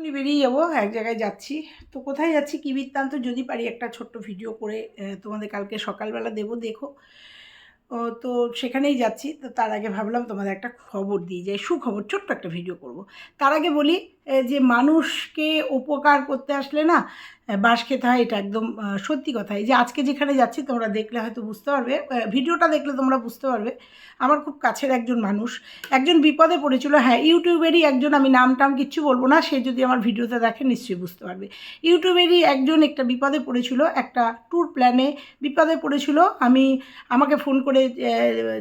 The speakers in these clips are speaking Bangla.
এখনই বেরিয়ে যাব, এক জায়গায় যাচ্ছি। তো কোথায় যাচ্ছি কী বৃত্তান্ত যদি পারি একটা ছোট্ট ভিডিও করে তোমাদের কালকে সকালবেলা দেবো, দেখো। তো সেখানেই যাচ্ছি। তো তার আগে ভাবলাম তোমাদের একটা খবর দিয়ে যাই সুখবর, ছোট্ট একটা ভিডিও করব। তার আগে বলি যে মানুষকে উপকার করতে আসলে না বাঁশ খেতে হয়, এটা একদম সত্যি কথা। এই যে আজকে যেখানে যাচ্ছি, তোমরা দেখলে হয়তো বুঝতে পারবে ভিডিওটা দেখলে তোমরা বুঝতে পারবে, আমার খুব কাছের একজন মানুষ। একজন বিপদে পড়েছিল হ্যাঁ ইউটিউবেরই একজন, আমি নাম টাম কিচ্ছু বলব না, সে যদি আমার ভিডিওতে দেখে নিশ্চয়ই বুঝতে পারবে। ইউটিউবেরই একজন একটা বিপদে পড়েছিল, একটা ট্যুর প্ল্যানে বিপদে পড়েছিল, আমি, আমাকে ফোন করে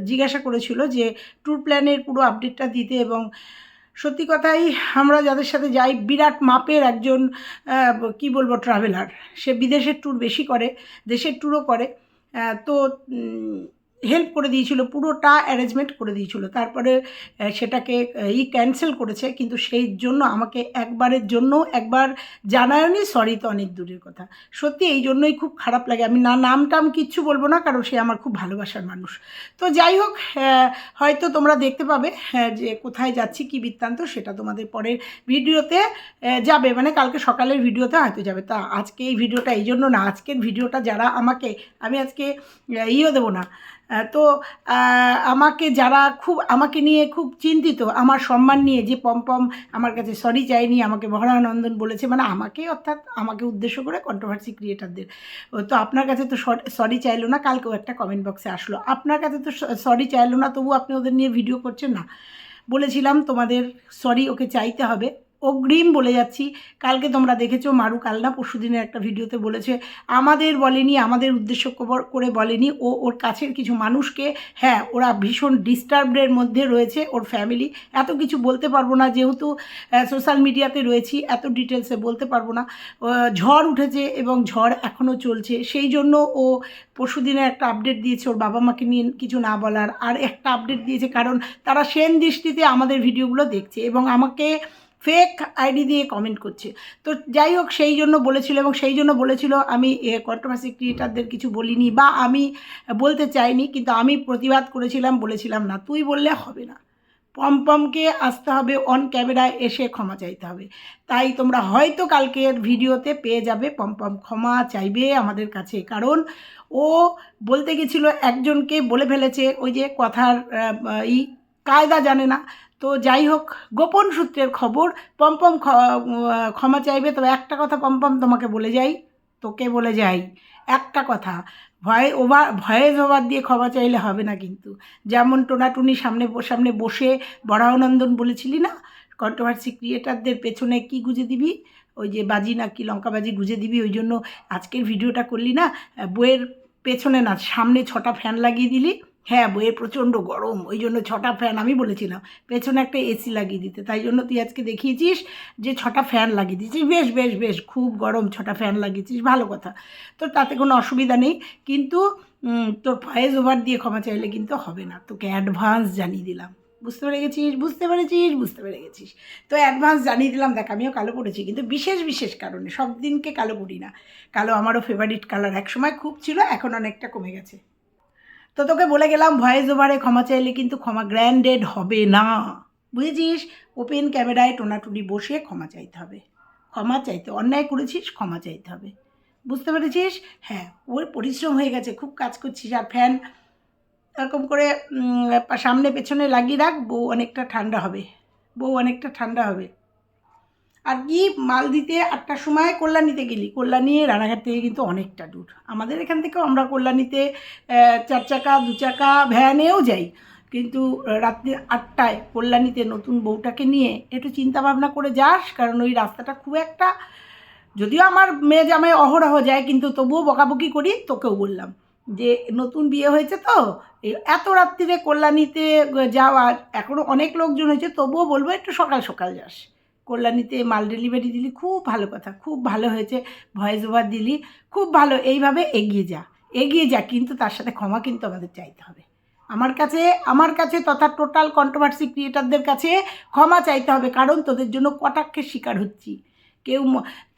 জিজ্ঞাসা করেছিল যে ট্যুর প্ল্যানের পুরো আপডেটটা দিতে এবং সত্যি কথাই আমরা যাদের সাথে যাই, বিরাট মাপের একজন কি বলব ট্রাভেলার সে বিদেশের ট্যুর বেশি করে, দেশের ট্যুরও করে। তো হেল্প করে দিয়েছিল, পুরোটা অ্যারেঞ্জমেন্ট করে দিয়েছিল। তারপরে সেটাকে ই ক্যান্সেল করেছে, কিন্তু সেই জন্য আমাকে একবারের জন্য একবার জানায়নি। সরি তো অনেক দূরের কথা। সত্যি এই জন্যই খুব খারাপ লাগে। আমি না নাম টাম কিচ্ছু বলব না, কারণ সে আমার খুব ভালোবাসার মানুষ। তো যাই হোক হয়তো তোমরা দেখতে পাবে যে কোথায় যাচ্ছি, কি বৃত্তান্ত, সেটা তোমাদের পরের ভিডিওতে যাবে। মানে কালকে সকালের ভিডিওতে হয়তো যাবে। তা আজকে এই ভিডিওটা এই জন্য না, আজকের ভিডিওটা যারা আমাকে, আমি আজকে ইয়েও দেবো না। তো আমাকে যারা খুব, আমাকে নিয়ে খুব চিন্তিত, আমার সম্মান নিয়ে যে পম্পম আমার কাছে সরি চাইনি আমাকে ভরানন্দন বলেছে মানে আমাকে অর্থাৎ আমাকে উদ্দেশ্য করে কন্ট্রোভার্সি ক্রিয়েটারদের তো আপনার কাছে তো সরি চাইলো না, কালকেও একটা কমেন্ট বক্সে আসলো। আপনার কাছে তো সরি চাইলো না তবু আপনি ওদের নিয়ে ভিডিও করছেন না। বলেছিলাম তোমাদের সরি ওকে চাইতে হবে। অগ্রিম বলে যাচ্ছি। কালকে তোমরা দেখেছ মারু কালনা পরশু দিনের একটা ভিডিওতে বলেছে, আমাদের বলেনি, আমাদের উদ্দেশ্য করে বলেনি, ও ওর কাছের কিছু মানুষকে হ্যাঁ ওরা ভীষণ ডিস্টার্বডের মধ্যে রয়েছে ওর ফ্যামিলি। এত কিছু বলতে পারব না, যেহেতু সোশ্যাল মিডিয়াতে রয়েছি, এত ডিটেলসে বলতে পারব না। ঝড় উঠেছে এবং ঝড় এখনও চলছে। সেই জন্য ও পরশু দিনে একটা আপডেট দিয়েছে ওর বাবা মাকে নিয়ে কিছু না বলার। আর একটা আপডেট দিয়েছে কারণ তারা সেন দৃষ্টিতে আমাদের ভিডিওগুলো দেখছে এবং আমাকে ফেক আইডি দিয়ে কমেন্ট করছে। তো যাই হোক, সেই জন্য বলেছিল এবং সেই জন্য বলেছিল, আমি কন্ট্রোভার্সি ক্রিয়েটারদের কিছু বলিনি বা আমি বলতে চাইনি, কিন্তু আমি প্রতিবাদ করেছিলাম, বলেছিলাম না। তুই বললে হবে না। পমপমকে আসতে হবে অন ক্যামেরায় এসে ক্ষমা চাইতে হবে। তাই তোমরা হয়তো কালকের ভিডিওতে পেয়ে যাবে পমপম ক্ষমা চাইবে আমাদের কাছে। কারণ ও বলতে গেছিল, একজনকে বলে ফেলেছে, ওই যে কথার ই, কায়দা জানে না। তো যাই হোক, গোপন সূত্রের খবর পম্পম ক্ষমা চাইবে, তবে একটা কথা পম্পম তোমাকে বলে যাই, তোকে বলে যাই। একটা কথা, ভয় ওভার ভয়েস ওভার দিয়ে ক্ষমা চাইলে হবে না কিন্তু। যেমন টোনাটুনি সামনে সামনে বসে বরাহনন্দন বলেছিলি না? কন্ট্রোভার্সি ক্রিয়েটারদের পেছনে কি গুজে দিবি? ওই যে বাজি না কি লঙ্কা বাজি গুঁজে দিবি, ওই জন্য আজকের ভিডিওটা করলি না? বইয়ের পেছনে না, সামনে ছটা ফ্যান লাগিয়ে দিলি। হ্যাঁ বইয়ের প্রচণ্ড গরম ওই জন্য ছটা ফ্যান আমি বলেছিলাম, পেছনে একটা এসি লাগিয়ে দিতে, তাই জন্য তুই আজকে দেখিয়েছিস যে ছটা ফ্যান লাগিয়ে দিয়েছিস। বেশ বেশ বেশ, খুব গরম ছটা ফ্যান লাগিয়েছিস, ভালো কথা। তো তাতে কোনো অসুবিধা নেই, কিন্তু তোর ভয়েস ওভার দিয়ে ক্ষমা চাইলে কিন্তু হবে না, তোকে অ্যাডভান্স জানিয়ে দিলাম। বুঝতে পেরে গেছিস বুঝতে পেরেছিস? বুঝতে পেরে গেছিস তো অ্যাডভান্স জানিয়ে দিলাম, দেখ আমিও কালো পড়েছি, কিন্তু বিশেষ বিশেষ কারণে সব দিনকে কালো পড়ি না। কালো আমারও ফেভারিট কালার একসময় খুব ছিল, এখন অনেকটা কমে গেছে। তো তোকে বলে গেলাম, ভয়েস ওভারে ক্ষমা চাইলে কিন্তু ক্ষমা গ্র্যান্ডেড হবে না। বুঝেছিস? ওপেন ক্যামেরায় টোনাটুনি বসে ক্ষমা চাইতে হবে। ক্ষমা চাইতে, অন্যায় করেছিস, ক্ষমা চাইতে হবে। বুঝতে পেরেছিস? হ্যাঁ ওর পরিশ্রম হয়ে গেছে, খুব কাজ করছিস। আর ফ্যান এরকম করে সামনে পেছনে লাগিয়ে রাখ, বউ অনেকটা ঠান্ডা হবে। বউ অনেকটা ঠান্ডা হবে। আর কি মাল দিতে আটটার সময় কল্যাণীতে গেলি। কল্যাণী রানাঘাট থেকে কিন্তু অনেকটা দূর। আমাদের এখান থেকেও আমরা কল্যাণীতে চার চাকা, দু চাকা ভ্যানেও যাই। কিন্তু রাত্রি আটটায় কল্যাণীতে নতুন বউটাকে নিয়ে একটু চিন্তা ভাবনা করে যাস, কারণ ওই রাস্তাটা খুব একটা, যদিও আমার মেয়ে জামাই অহরহ যায়, কিন্তু তবুও বকাবকি করি, তোকেও বললাম যে নতুন বিয়ে হয়েছে তো এত রাত্রিরে কল্যাণীতে যাওয়া এখনও অনেক লোকজন হয়েছে, তবুও বলব একটু সকাল সকাল যাস। কল্যাণীতে মাল ডেলিভারি দিলি, খুব ভালো কথা, খুব ভালো হয়েছে ভয়েস ওভার দিলি, খুব ভালো, এইভাবে এগিয়ে যা এগিয়ে যা, কিন্তু তার সাথে ক্ষমা কিন্তু আমাদের চাইতে হবে। আমার কাছে আমার কাছে তথা টোটাল কন্ট্রোভার্সি ক্রিয়েটারদের কাছে ক্ষমা চাইতে হবে, কারণ তোদের জন্য কটাক্ষের শিকার হচ্ছি। কেউ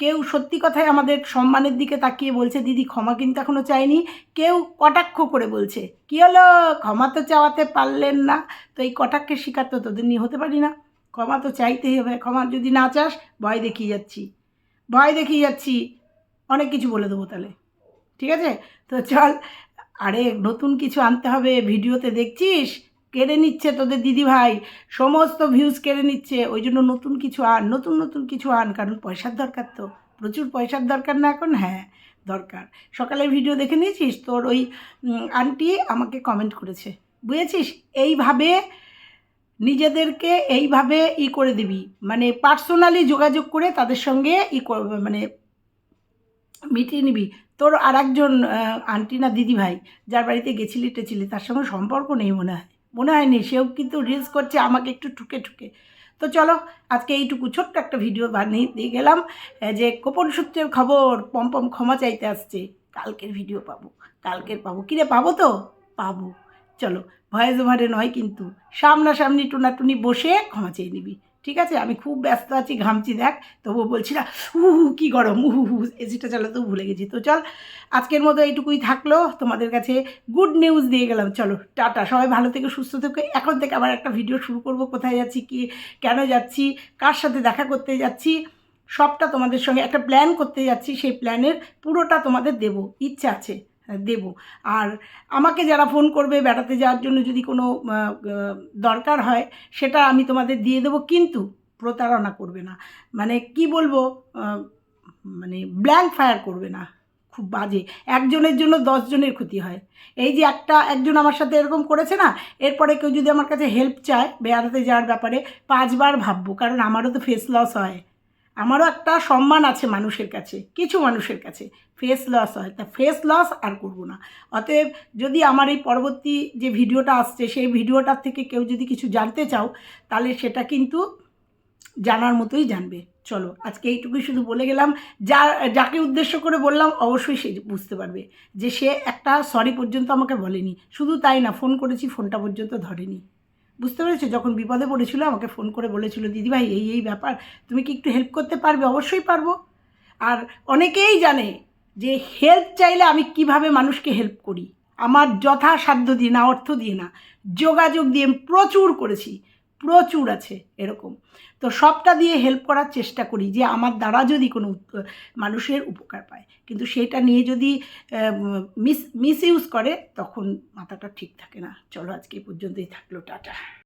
কেউ সত্যি কথাই আমাদের সম্মানের দিকে তাকিয়ে বলছে, দিদি, ক্ষমা কিন্তু এখনও চাইনি। কেউ কটাক্ষ করে বলছে, কী হলো? ক্ষমা তো চাওয়াতে পারলেন না। তো এই কটাক্ষের শিকার তো তোদের নিয়ে হতে পারি না। ক্ষমা তো চাইতেই হবে, ক্ষমা যদি না চাস, ভয় দেখিয়ে যাচ্ছি। ভয় দেখিয়ে যাচ্ছি, অনেক কিছু বলে দেবো তাহলে। ঠিক আছে? তো চল, আরে নতুন কিছু আনতে হবে, ভিডিওতে দেখছিস? কেড়ে নিচ্ছে তোদের দিদি ভাই, সমস্ত ভিউজ কেড়ে নিচ্ছে, ওই জন্য নতুন কিছু আন, নতুন নতুন কিছু আন, কারণ পয়সার দরকার তো। প্রচুর পয়সার দরকার না এখন? হ্যাঁ দরকার। সকালে ভিডিও দেখে নিয়েছিস? তোর ওই আন্টি আমাকে কমেন্ট করেছে। বুঝেছিস? এইভাবে নিজেদেরকে এইভাবে ই করে দিবি। মানে পার্সোনালি যোগাযোগ করে তাদের সঙ্গে ই কর মানে মিটিয়ে নিবি। তোর আর একজন আন্টি না দিদি ভাই, যার বাড়িতে গেছিলি টেছিলি, তার সঙ্গে সম্পর্ক নেই মনে হয়। মনে হয়নি, সেও কিন্তু রিলস করছে, আমাকে একটু ঠুকে ঠুকে। তো চলো, আজকে এইটুকু ছোট্ট একটা ভিডিও বানিয়ে দিয়ে গেলাম যে গোপন সূত্রের খবর পম্পম ক্ষমা চাইতে আসছে, কালকের ভিডিও পাবো, কালকের পাবো। কিরে, পাবো তো? পাবো। চলো ভয়েস ওভারে নয় কিন্তু সামনাসামনি টুনাটুনি বসে ক্ষমা চেয়ে নিবি। ঠিক আছে? আমি খুব ব্যস্ত আছি, ঘামছি দেখ। তবুও বলছি না হু হু কী গরম হু হু এসিটা চালাতেও ভুলে গেছি। তো চল, আজকের মতো এইটুকুই থাকল। তোমাদের কাছে গুড নিউজ দিয়ে গেলাম। চলো, টাটা। সবাই ভালো থেকে, সুস্থ থেকে। এখন থেকে আবার একটা ভিডিও শুরু করব, কোথায় যাচ্ছি, কি, কেন যাচ্ছি, কার সাথে দেখা করতে যাচ্ছি, সবটা তোমাদের সঙ্গে একটা প্ল্যান করতে যাচ্ছি। সেই প্ল্যানের পুরোটা তোমাদের দেব। ইচ্ছা আছে। দেব। আর আমাকে যারা ফোন করবে বেড়াতে যাওয়ার জন্য যদি কোনো দরকার হয়, সেটা আমি তোমাদের দিয়ে দেবো, কিন্তু প্রতারণা করবে না। মানে কি বলব মানে ব্ল্যাঙ্ক ফায়ার করবে না। খুব বাজে। একজনের জন্য দশজনের ক্ষতি হয়। এই যে একটা, একজন আমার সাথে এরকম করেছে না, এরপরে কেউ যদি আমার কাছে হেল্প চায়, বেড়াতে যাওয়ার ব্যাপারে, পাঁচবার ভাববো, কারণ আমারও তো ফেস লস হয়। আমারও একটা সম্মান আছে মানুষের কাছে, কিছু মানুষের কাছে। ফেস লস হয়, তা ফেস লস আর করব না। অতএব যদি আমার এই পরবর্তী যে ভিডিওটা আসছে, সেই ভিডিওটার থেকে কেউ যদি কিছু জানতে চাও, তাহলে সেটা কিন্তু জানার মতোই জানবে। চলো, আজকে এইটুকুই শুধু বলে গেলাম। যা, যাকে উদ্দেশ্য করে বললাম, অবশ্যই সে বুঝতে পারবে যে সে একটা সরি পর্যন্ত আমাকে বলেনি। শুধু তাই না ফোন করেছি ফোনটা পর্যন্ত ধরেনি। বুঝতে পেরেছ? যখন বিপদে পড়েছিল, আমাকে ফোন করে বলেছিল, দিদিভাই, এই এই ব্যাপার, তুমি কি একটু হেল্প করতে পারবে? অবশ্যই পারব। আর অনেকেই জানে যে হেল্প চাইলে আমি কীভাবে মানুষকে হেল্প করি। আমার যথাসাধ্য দিয়ে না, অর্থ দিয়ে না, যোগাযোগ দিয়ে প্রচুর করেছি। প্রচুর আছে এরকম। তো সবটা দিয়ে হেল্প করার চেষ্টা করি যে আমার দ্বারা যদি কোনো মানুষের উপকার পায়। কিন্তু সেটা নিয়ে যদি মিস মিস ইউজ করে, তখন মাথাটা ঠিক থাকে না। চলো আজকে পর্যন্তই থাকল, টাটা।